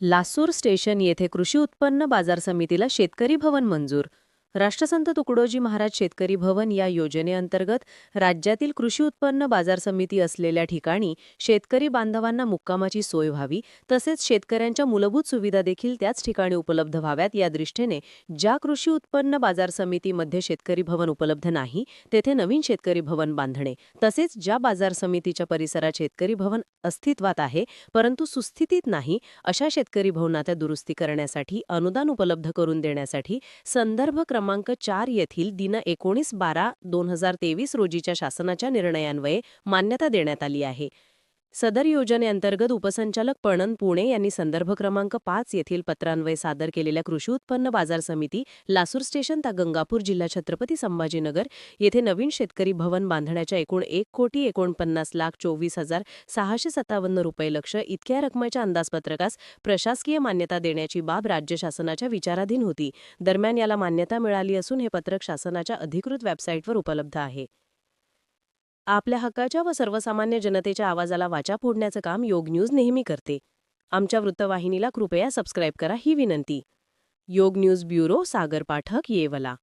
Lasur station येथे कृषी उत्पन्न बाजार समितीला शेतकरी भवन मंजूर. राष्ट्रसंत तुकडोजी महाराज शेतकरी भवन या योजनेअंतर्गत राज्यातील कृषी उत्पन्न बाजार समिती असलेल्या ठिकाणी शेतकरी बांधवांना मुक्कामाची सोय व्हावी तसेच शेतकऱ्यांच्या मूलभूत सुविधा देखील त्याच ठिकाणी उपलब्ध व्हाव्यात या दृष्टीने ज्या कृषी उत्पन्न बाजार समितीमध्ये शेतकरी भवन उपलब्ध नाही तेथे नवीन शेतकरी भवन बांधणे तसेच ज्या बाजार समितीच्या परिसरात शेतकरी भवन अस्तित्वात आहे परंतु सुस्थितीत नाही अशा शेतकरी भवनात दुरुस्ती करण्यासाठी अनुदान उपलब्ध करून देण्यासाठी संदर्भ क्रमांक चार येथील दिन एकोणीस बारा दोन हजार तेवीस रोजीच्या शासनाच्या निर्णयान्वये मान्यता देण्यात आली आहे. सदर योजनेअंतर्गत उपसंचालक पणन पुणे यांनी संदर्भ क्रमांक पाच येथील पत्रान्वये सादर केलेल्या कृषी उत्पन्न बाजार समिती लासूर स्टेशन ता गंगापूर जिल्हा छत्रपती संभाजीनगर येथे नवीन शेतकरी भवन बांधण्याच्या एकूण एक कोटी एकोणपन्नास लाख चोवीस हजार सहाशे सत्तावन्न रुपये लक्ष इतक्या रकमेच्या अंदाजपत्रकास प्रशासकीय मान्यता देण्याची बाब राज्य शासनाच्या विचाराधीन होती. दरम्यान याला मान्यता मिळाली असून हे पत्रक शासनाच्या अधिकृत वेबसाईटवर उपलब्ध आहे. आपल्या हक्काच्या व सर्वसामान्य जनतेच्या आवाजाला वाचा फोडण्याचं काम योग न्यूज नेहमी करते. आमच्या वृत्तवाहिनीला कृपया सबस्क्राईब करा ही विनंती. Yog news bureau Sagar Pathak Yeola.